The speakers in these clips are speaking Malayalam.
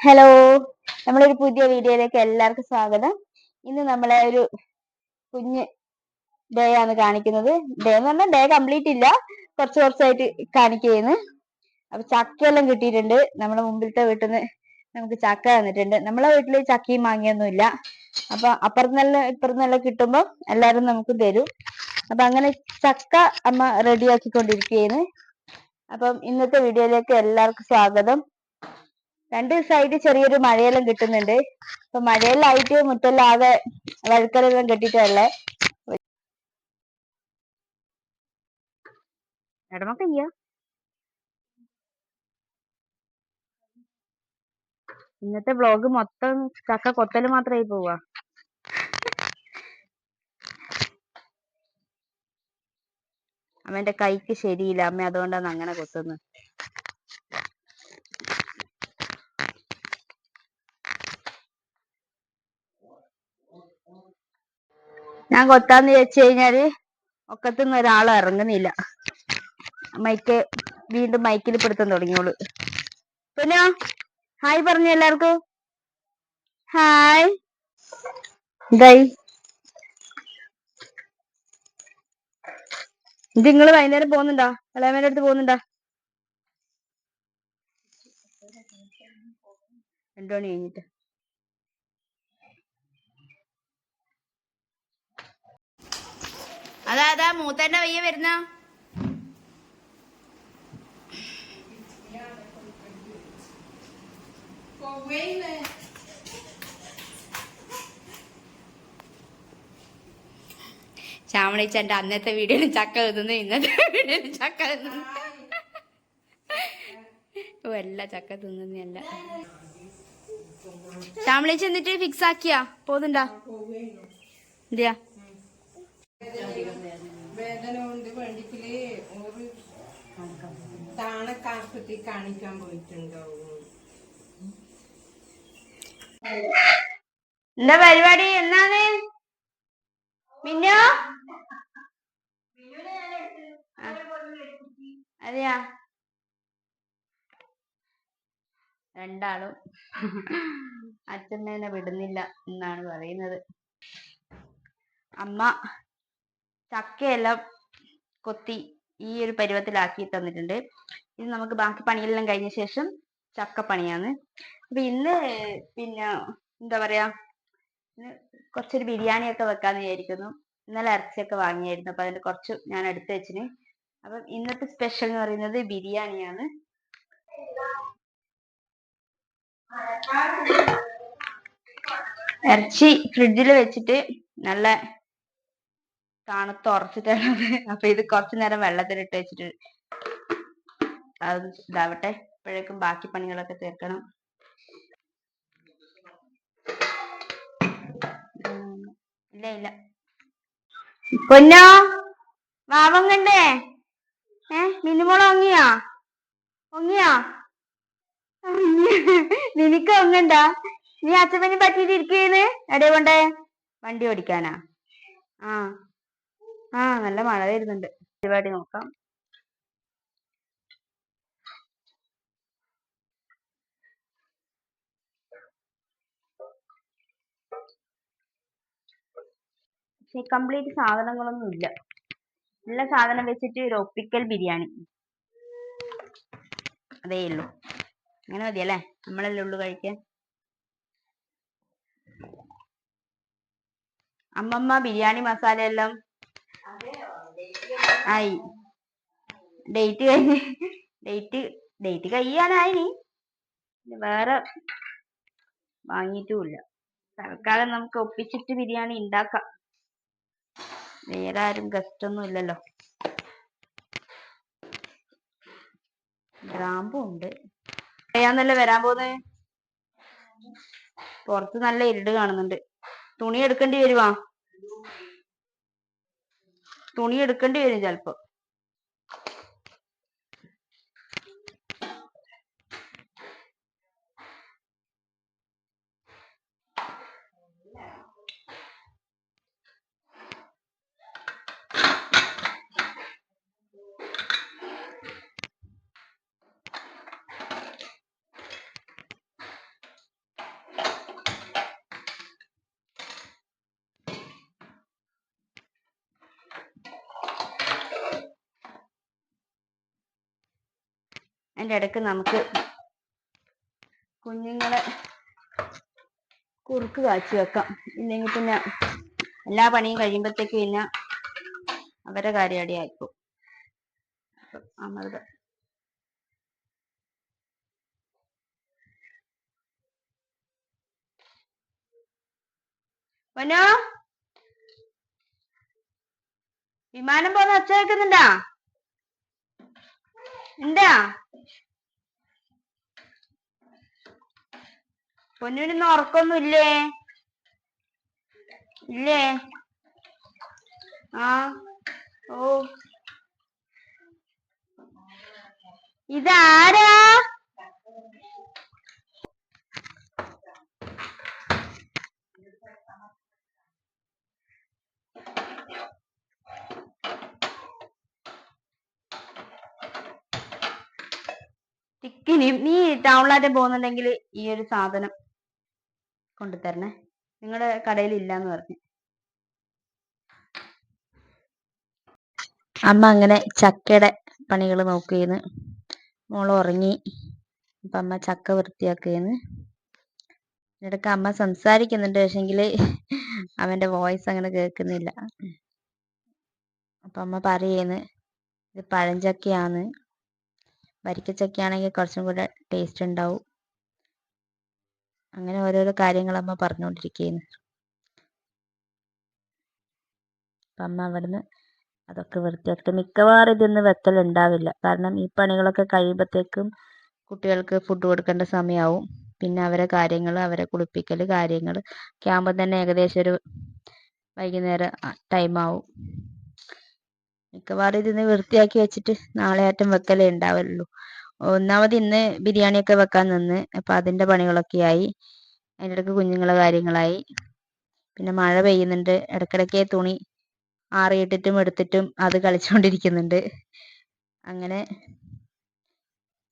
ഹലോ നമ്മളൊരു പുതിയ വീഡിയോയിലേക്ക് എല്ലാവർക്കും സ്വാഗതം. ഇന്ന് നമ്മളെ ഒരു കുഞ്ഞ് ഡേ ആണ് കാണിക്കുന്നത്. ഡേ എന്ന് പറഞ്ഞാൽ ഡേ കംപ്ലീറ്റ് ഇല്ല. കുറച്ച് കുറച്ചായിട്ട് കാണിക്കുന്നു അപ്പൊ ചക്കയെല്ലാം കിട്ടിയിട്ടുണ്ട്. നമ്മുടെ മുമ്പിലത്തെ വീട്ടിൽ നിന്ന് നമുക്ക് ചക്ക തന്നിട്ടുണ്ട്. നമ്മളെ വീട്ടിൽ ചക്കയും മാങ്ങിയൊന്നും ഇല്ല. അപ്പൊ അപ്പുറത്തുനിന്നെല്ലാം ഇപ്പുറത്തുനിന്നെല്ലാം കിട്ടുമ്പോൾ എല്ലാവരും നമുക്ക് തരും. അപ്പൊ അങ്ങനെ ചക്ക അമ്മ റെഡിയാക്കിക്കൊണ്ടിരിക്കുകയാണ് അപ്പം ഇന്നത്തെ വീഡിയോയിലേക്ക് എല്ലാവർക്കും സ്വാഗതം. രണ്ട് ദിവസമായിട്ട് ചെറിയൊരു മഴയെല്ലാം കിട്ടുന്നുണ്ട്. അപ്പൊ മഴയെല്ലായിട്ട് മുറ്റെല്ലാം ആകെ വഴുക്കലെല്ലാം കെട്ടിട്ടല്ലേ? ഇടമക്കയ്യ ഇന്നത്തെ വ്ളോഗ് മൊത്തം ചക്ക കൊത്തൽ മാത്രമായി പോവാ. അവന്റെ കൈക്ക് ശരിയില്ല. അമ്മ അതുകൊണ്ടാണ് അങ്ങനെ കൊത്തുന്നത്. ഞാൻ കൊത്താന്ന് വെച്ച് കഴിഞ്ഞാൽ ഒക്കത്തുനിന്ന് ഒരാൾ ഇറങ്ങുന്നില്ല മൈക്ക് വീണ്ടും മൈക്കിൽ പിടുത്തം തുടങ്ങിയോളൂ. പിന്നെ ഹായ് പറഞ്ഞു എല്ലാവർക്കും. ഹായ്. എന്തായി? ഇത് നിങ്ങൾ വൈകുന്നേരം പോകുന്നുണ്ടോ? ഇളയമേന്റെ അടുത്ത് പോകുന്നുണ്ടോ? രണ്ടു മണി കഴിഞ്ഞിട്ട്? അതാ അതാ മൂത്തന്റെ വയ്യ വരുന്ന? ശ്യാമണിച്ചന്റെ അന്നത്തെ വീഡിയോയിൽ ചക്ക തിന്നുന്നു ഇന്നത്തെ വീഡിയോയിൽ ചക്ക തിന്നുന്നു. എല്ലാ ചക്ക തിന്നുന്നല്ല ശ്യാമളിച്ച് എന്നിട്ട് ഫിക്സ് ആക്കിയാ? പോകുന്നുണ്ടാ എന്തിയാ വേദന കൊണ്ട് വേണ്ടിക്കിൽ ഒരു താണക്കാർക്കത്തി കാണിക്കാൻ പോയിട്ടുണ്ടാവും എന്താ പരിപാടി? എന്നാണ് മിന്നോ. അതെയാ? രണ്ടാളും അച്ഛനെ വിടുന്നില്ല എന്നാണ് പറയുന്നത്. അമ്മ ചക്കയെല്ലാം കൊത്തി ഈ ഒരു പരുവത്തിലാക്കി തന്നിട്ടുണ്ട്. ഇത് നമുക്ക് ബാക്കി പണിയെല്ലാം കഴിഞ്ഞ ശേഷം ചക്കപ്പണിയാണ് അപ്പൊ ഇന്ന് പിന്നെ എന്താ പറയാ കുറച്ചൊരു ബിരിയാണി ഒക്കെ വെക്കാന്ന് വിചാരിക്കുന്നു. ഇന്നലെ ഇറച്ചിയൊക്കെ വാങ്ങിയായിരുന്നു. അപ്പൊ അതിന്റെ കുറച്ച് ഞാൻ എടുത്തു വെച്ചിന്. അപ്പം ഇന്നത്തെ സ്പെഷ്യൽ എന്ന് പറയുന്നത് ബിരിയാണിയാണ്. ഇറച്ചി ഫ്രിഡ്ജിൽ വെച്ചിട്ട് നല്ല തണുത്ത് ഉറച്ചിട്ടാണ്. അപ്പൊ ഇത് കുറച്ചു നേരം വെള്ളത്തിലിട്ട് വെച്ചിട്ട് അത് ഇതാവട്ടെ. അപ്പോഴേക്കും ബാക്കി പണികളൊക്കെ തീർക്കണം. ഇല്ല ഇല്ല. പൊന്നോ? വാവം കണ്ടേ ഏ മിനിമോൾ ഒങ്ങിയാ ഒങ്ങിയാ നിനക്ക് ഒങ്ങണ്ടാ നീ അച്ഛപ്പനെ പറ്റിയിട്ട് ഇരിക്കേന്ന് എടേ കൊണ്ടേ വണ്ടി ഓടിക്കാനാ? ആ ആ നല്ല മഴ വരുന്നുണ്ട്. പരിപാടി നോക്കാം. പക്ഷെ കംപ്ലീറ്റ് സാധനങ്ങളൊന്നും ഇല്ല. ഉള്ള സാധനം വെച്ചിട്ട് ഒരു ഒപ്പിക്കൽ ബിരിയാണി. അതേ ഉള്ളൂ. അങ്ങനെ മതിയല്ലേ നമ്മളല്ലേ ഉള്ളു കഴിക്കാൻ. അമ്മമ്മ ബിരിയാണി മസാല എല്ലാം ആയി. ഡേറ്റ് കഴിഞ്ഞ്. ഡേറ്റ് ഡേറ്റ് കഴിയാനായിനി. വേറെ വാങ്ങിയിട്ടുമില്ല തൽക്കാലം നമുക്ക് ഒപ്പിച്ചിട്ട് ബിരിയാണി ഉണ്ടാക്കാം. വേറെ ആരും ഗസ്റ്റ് ഒന്നും ഇല്ലല്ലോ. ഗ്രാമ്പും ഉണ്ട്. അറിയാന്നല്ലേ വരാൻ പോകുന്നത് പുറത്ത് നല്ല ഇരുട് കാണുന്നുണ്ട്. തുണി എടുക്കേണ്ടി വരുവാ. തുണി എടുക്കേണ്ടി വരും ചെലപ്പോ. അതിന്റെ ഇടയ്ക്ക് നമുക്ക് കുഞ്ഞുങ്ങളെ കുറുക്ക് കാച്ചി വെക്കാം. ഇല്ലെങ്കിൽ പിന്നെ എല്ലാ പണിയും കഴിയുമ്പോഴത്തേക്ക് പിന്നെ അവരെ കാര്യം ആയിപ്പോ അമൃത. വനോ വിമാനം പോകുന്ന ഒച്ച കേൾക്കുന്നുണ്ടാ? ഉണ്ടാ പൊന്നൂനൊന്നും ഉറക്കൊന്നും ഇല്ലേ ഇല്ലേ? ആ ഓ. ഇതാരാ? ടൗണിലായിട്ട് പോകുന്നുണ്ടെങ്കിൽ ഈ ഒരു സാധനം കൊണ്ടുതരണേ. നിങ്ങളുടെ കടയിൽ ഇല്ലാന്ന് പറഞ്ഞു. അമ്മ അങ്ങനെ ചക്കയുടെ പണികൾ നോക്കുകയെന്ന് മോൾ ഉറങ്ങി. അപ്പൊ അമ്മ ചക്ക വൃത്തിയാക്കുകയെന്ന് ഇടയ്ക്ക് അമ്മ സംസാരിക്കുന്നുണ്ട്. പക്ഷെങ്കിൽ അവന്റെ വോയിസ് അങ്ങനെ കേൾക്കുന്നില്ല. അപ്പൊ അമ്മ പറയുന്നു. ഇത് പഴഞ്ചക്കയാണ് വരിക്കച്ചക്കയാണെങ്കിൽ കുറച്ചും കൂടെ ടേസ്റ്റ് ഉണ്ടാവും. അങ്ങനെ ഓരോരോ കാര്യങ്ങൾ അമ്മ പറഞ്ഞുകൊണ്ടിരിക്കുകയാണ് അപ്പം അമ്മ അവിടുന്ന് അതൊക്കെ വൃത്തിയാക്കിയിട്ട് മിക്കവാറും ഇതൊന്നും വെക്കൽ ഉണ്ടാവില്ല. കാരണം ഈ പണികളൊക്കെ കഴിയുമ്പോഴത്തേക്കും കുട്ടികൾക്ക് ഫുഡ് കൊടുക്കേണ്ട സമയമാവും പിന്നെ അവരെ കാര്യങ്ങൾ അവരെ കുളിപ്പിക്കൽ കാര്യങ്ങൾ ഒക്കെ ആകുമ്പോൾ തന്നെ ഏകദേശം ഒരു വൈകുന്നേരം ടൈമാവും മിക്കവാറും ഇതിന്ന് വൃത്തിയാക്കി വെച്ചിട്ട് നാളെ ആറ്റം വെക്കലേ ഉണ്ടാവുള്ളൂ ഒന്നാമത് ഇന്ന് ബിരിയാണിയൊക്കെ വെക്കാൻ നിന്ന്. അപ്പം അതിന്റെ പണികളൊക്കെ ആയി. അതിന്റെ ഇടയ്ക്ക് കുഞ്ഞുങ്ങളെ കാര്യങ്ങളായി. പിന്നെ മഴ പെയ്യുന്നുണ്ട്. ഇടയ്ക്കിടയ്ക്ക് തുണി ആറിയിട്ടിട്ടും എടുത്തിട്ടും അത് കളിച്ചുകൊണ്ടിരിക്കുന്നുണ്ട് അങ്ങനെ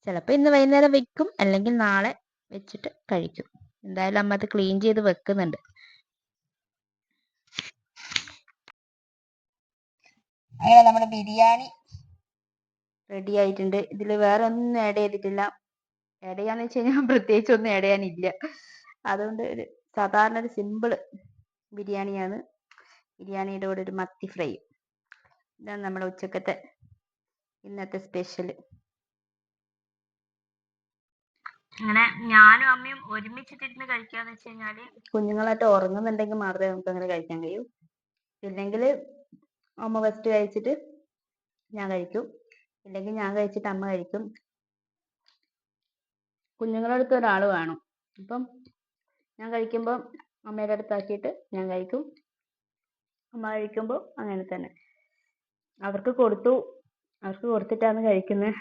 ചിലപ്പോൾ ഇന്ന് വൈകുന്നേരം വെക്കും. അല്ലെങ്കിൽ നാളെ വെച്ചിട്ട് കഴിക്കും. എന്തായാലും അമ്മ അത് ക്ലീൻ ചെയ്ത് വെക്കുന്നുണ്ട്. അങ്ങനെ നമ്മുടെ ബിരിയാണി റെഡി ആയിട്ടുണ്ട്. ഇതിൽ വേറെ ഒന്നും ആഡ് ചെയ്തിട്ടില്ല. ആഡ് ചെയ്യാന്ന് വെച്ച് കഴിഞ്ഞാൽ പ്രത്യേകിച്ച് ഒന്നും ആഡ് ചെയ്യാനില്ല. അതുകൊണ്ട് ഒരു സാധാരണ ഒരു സിമ്പിൾ ബിരിയാണിയാണ്. ബിരിയാണിയുടെ കൂടെ ഒരു മത്തി ഫ്രൈ ഇതാണ് നമ്മുടെ ഉച്ചക്കത്തെ ഇന്നത്തെ സ്പെഷ്യൽ അങ്ങനെ ഞാനും അമ്മയും ഒരുമിച്ചിട്ടിരുന്ന് കഴിക്കാന്ന് വെച്ച് കഴിഞ്ഞാൽ കുഞ്ഞുങ്ങളായിട്ട് ഉറങ്ങുന്നുണ്ടെങ്കിൽ മാത്രമേ നമുക്ക് അങ്ങനെ കഴിക്കാൻ കഴിയൂ. ഇല്ലെങ്കിൽ അമ്മ ഫസ്റ്റ് കഴിച്ചിട്ട് ഞാൻ കഴിക്കും. ഇല്ലെങ്കിൽ ഞാൻ കഴിച്ചിട്ട് അമ്മ കഴിക്കും. കുഞ്ഞുങ്ങളുടെ അടുത്ത് ഒരാൾ വേണം. അപ്പം ഞാൻ കഴിക്കുമ്പോൾ അമ്മയുടെ അടുത്താക്കിയിട്ട് ഞാൻ കഴിക്കും. അമ്മ കഴിക്കുമ്പോൾ അങ്ങനെ തന്നെ. അവർക്ക് കൊടുത്തു. അവർക്ക് കൊടുത്തിട്ടാണ് കഴിക്കുന്നത്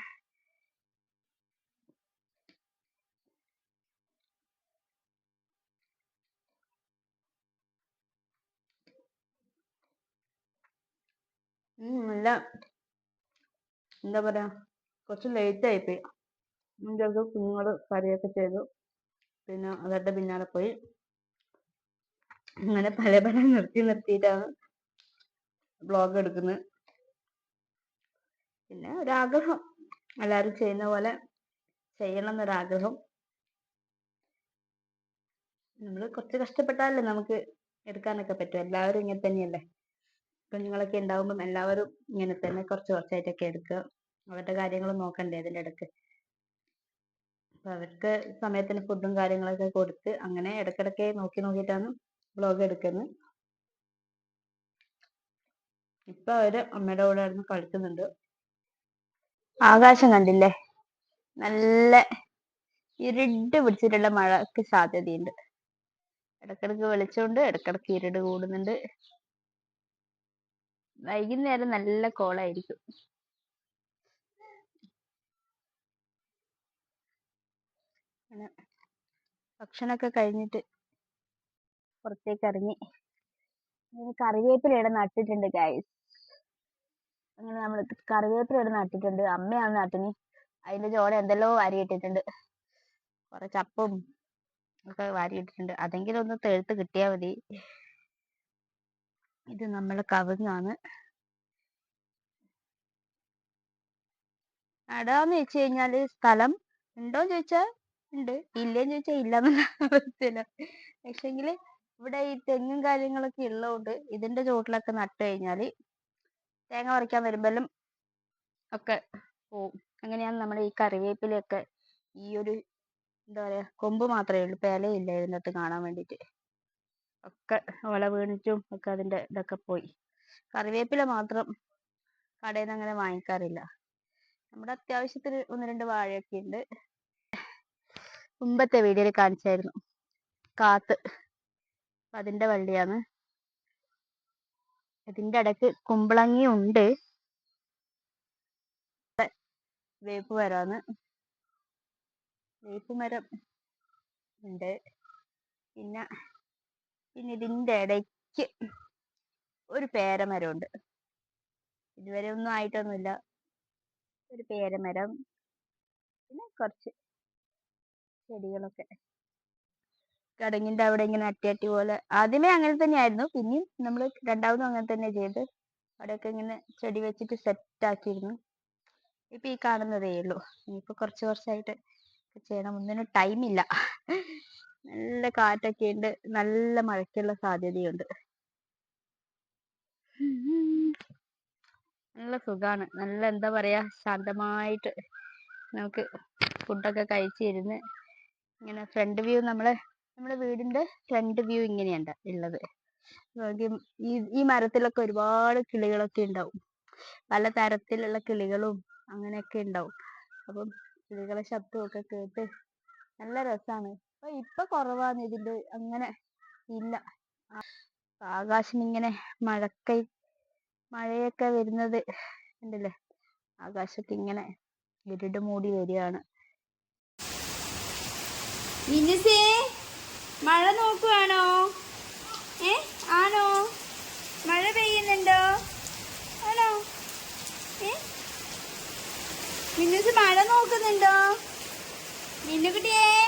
നല്ല എന്താ പറയാ കുറച്ച് ലേറ്റ് ആയിപ്പോയി ചിലപ്പോൾ കുഞ്ഞുങ്ങൾ കരയൊക്കെ ചെയ്തു. പിന്നെ അവരുടെ പിന്നാലെ പോയി. അങ്ങനെ പല പല നിർത്തി നിർത്തിയിട്ടാണ് ബ്ലോഗ് എടുക്കുന്നത് പിന്നെ ഒരാഗ്രഹം. എല്ലാവരും ചെയ്യുന്ന പോലെ ചെയ്യണം എന്നൊരാഗ്രഹം നമ്മൾ കുറച്ച് കഷ്ടപ്പെട്ടാലല്ലേ നമുക്ക് എടുക്കാനൊക്കെ പറ്റും. എല്ലാവരും ഇങ്ങനെ തന്നെയല്ലേ? കുഞ്ഞുങ്ങളൊക്കെ ഉണ്ടാവുമ്പം എല്ലാവരും ഇങ്ങനെ തന്നെ കുറച്ച് കുറച്ചായിട്ടൊക്കെ എടുക്കുക. അവരുടെ കാര്യങ്ങൾ നോക്കണ്ടേ അതിന്റെ ഇടയ്ക്ക് അപ്പൊ അവർക്ക് സമയത്തിന് ഫുഡും കാര്യങ്ങളൊക്കെ കൊടുത്ത് അങ്ങനെ ഇടക്കിടക്ക് നോക്കി നോക്കിയിട്ടാണ് ബ്ലോഗ് എടുക്കുന്നത്. ഇപ്പൊ അവർ അമ്മയുടെ കൂടെ ആയിരുന്നു കളിക്കുന്നുണ്ട്. ആകാശം കണ്ടില്ലേ? നല്ല ഇരുട്ട് പിടിച്ചിട്ടുള്ള മഴക്ക് സാധ്യതയുണ്ട്. ഇടക്കിടക്ക് വെളിച്ചമുണ്ട് ഇടക്കിടക്ക് ഇരുട് കൂടുന്നുണ്ട്. വൈകുന്നേരം നല്ല കോളായിരിക്കും. അങ്ങനെ ഭക്ഷണമൊക്കെ കഴിഞ്ഞിട്ട് പുറത്തേക്ക് ഇറങ്ങി ഇനി കറിവേപ്പില ഇവിടെ നട്ടിട്ടുണ്ട് ഗൈസ് അങ്ങനെ നമ്മൾ കറിവേപ്പില ഇവിടെ നട്ടിട്ടുണ്ട്. അമ്മയാണ് നട്ടിന്. അതിന്റെ ചോട എന്തെല്ലോ വാരിയിട്ടിട്ടുണ്ട്. കുറെ ചപ്പും ഒക്കെ വാരിയിട്ടിട്ടുണ്ട്. അതെങ്കിലും ഒന്ന് തെഴുത്ത് കിട്ടിയാൽ മതി. ഇത് നമ്മൾ കവുങ്ങാണ്. നടാന്ന് വെച്ച് കഴിഞ്ഞാൽ സ്ഥലം ഉണ്ടോന്ന് ചോദിച്ചാൽ ഉണ്ട്. ഇല്ലേന്ന് ചോദിച്ചാ ഇല്ലെന്ന് അവസ്ഥയില പക്ഷെങ്കിൽ ഇവിടെ ഈ തെങ്ങും കാര്യങ്ങളൊക്കെ ഉള്ളതുകൊണ്ട് ഇതിന്റെ ചുവട്ടിലൊക്കെ നട്ട് കഴിഞ്ഞാൽ തേങ്ങ പറിക്കാൻ വരുമ്പോഴും ഒക്കെ പോവും. അങ്ങനെയാണ് നമ്മുടെ ഈ കറിവേപ്പിലയൊക്കെ ഈ ഒരു എന്താ പറയാ കൊമ്പ് മാത്രമേ ഉള്ളൂ. പേലയില്ല ഇതിനകത്ത് കാണാൻ വേണ്ടിയിട്ട്. ഒക്കെ ഓല വീണിട്ടും ഒക്കെ അതിന്റെ ഇതൊക്കെ പോയി. കറിവേപ്പില മാത്രം കടയിൽ നിന്ന് അങ്ങനെ വാങ്ങിക്കാറില്ല. നമ്മുടെ അത്യാവശ്യത്തിന് ഒന്ന് രണ്ട് വാഴയൊക്കെ ഉണ്ട് മുമ്പത്തെ വീഡിയോയിൽ കാണിച്ചായിരുന്നു. കാത്ത് അതിന്റെ വള്ളിയാണ്. ഇതിന്റെ ഇടയ്ക്ക് കുമ്പളങ്ങി ഉണ്ട്. വേപ്പ് മരമാണ്. വേപ്പ് മരം ഉണ്ട്. പിന്നെ പിന്നെ ഇതിന്റെ ഇടയ്ക്ക് ഒരു പേരമരമുണ്ട്. ഇതുവരെ ഒന്നും ആയിട്ടൊന്നുമില്ല. ഒരു പേരമരം പിന്നെ കുറച്ച് ചെടികളൊക്കെ. കടങ്ങിന്റെ അവിടെ ഇങ്ങനെ അട്ടിയട്ടി പോലെ. ആദ്യമേ അങ്ങനെ തന്നെയായിരുന്നു. പിന്നെയും നമ്മൾ രണ്ടാമതും അങ്ങനെ തന്നെ ചെയ്ത് അവിടെയൊക്കെ ഇങ്ങനെ ചെടി വെച്ചിട്ട് സെറ്റ് ആക്കിയിരുന്നു. ഇപ്പൊ ഈ കാണുന്നതേ ഉള്ളൂ. ഇനിയിപ്പോ കുറച്ച് കുറച്ചായിട്ട് ചെയ്യണം. ഒന്നിനും ടൈം ഇല്ല. നല്ല കാറ്റൊക്കെ ഉണ്ട്. നല്ല മഴയ്ക്കുള്ള സാധ്യതയുണ്ട്. നല്ല സുഖാണ്. നല്ല എന്താ പറയാ ശാന്തമായിട്ട് നമുക്ക് ഫുഡൊക്കെ കഴിച്ചിരുന്ന് ഇങ്ങനെ ഫ്രണ്ട് വ്യൂ നമ്മളെ നമ്മുടെ വീടിന്റെ ഫ്രണ്ട് വ്യൂ ഇങ്ങനെയുണ്ട് ഉള്ളത്. നമുക്ക് ഈ ഈ മരത്തിലൊക്കെ ഒരുപാട് കിളികളൊക്കെ ഉണ്ടാവും. പല തരത്തിലുള്ള കിളികളും അങ്ങനെയൊക്കെ ഉണ്ടാവും. അപ്പം കിളികളെ ശബ്ദമൊക്കെ കേട്ട് നല്ല രസാണ്. അപ്പൊ ഇപ്പൊ കുറവാണ് ഇതിന്റെ അങ്ങനെ ഇല്ല. ആകാശം ഇങ്ങനെ മഴക്കൈ മഴയൊക്കെ വരുന്നത് ഉണ്ടല്ലേ ആകാശത്ത് ഇങ്ങനെ ഇരുട് മൂടി വരികയാണ്. മഴ നോക്കുവാണോ? ഏ? ആണോ? മഴ പെയ്യുന്നുണ്ടോ? ആണോ? ഏ? മിന്നുസ് മഴ നോക്കുന്നുണ്ടോ? മിന്നുകുട്ടിയേ!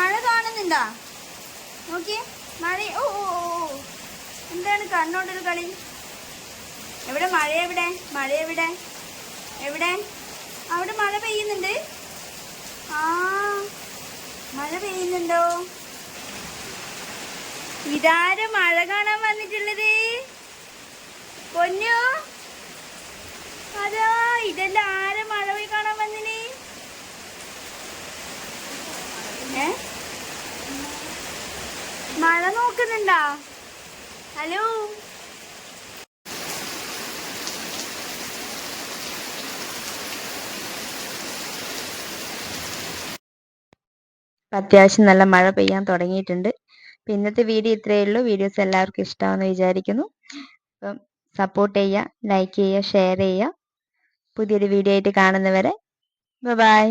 മഴ കാണുന്നുണ്ടാ? നോക്കി. മഴ ഓ ഓ ഓ. എന്താണ് കണ്ണോണ്ടൊരു കളി? എവിടെ? മഴ എവിടെ? മഴ എവിടെ? എവിടെ? അവിടെ മഴ പെയ്യുന്നുണ്ട്. ആ മഴ പെയ്യുന്നുണ്ടോ? ഇതാര മഴ കാണാൻ വന്നിട്ടുള്ളത്? പൊന്നു? അതാ ഇതെല്ലാം ആരെ മഴ പോയി കാണാൻ വന്നിന്? ഏ? മഴ നോക്കുന്നുണ്ടാ? ഹലോ? അത്യാവശ്യം നല്ല മഴ പെയ്യാൻ തുടങ്ങിയിട്ടുണ്ട്. അപ്പൊ ഇന്നത്തെ വീഡിയോ ഇത്രയേ ഉള്ളൂ. വീഡിയോസ് എല്ലാവർക്കും ഇഷ്ടമാണെന്ന് വിചാരിക്കുന്നു. അപ്പം സപ്പോർട്ട് ചെയ്യുക ലൈക്ക് ചെയ്യുക ഷെയർ ചെയ്യുക. പുതിയൊരു വീഡിയോ ആയിട്ട് കാണുന്നവരെ ബൈ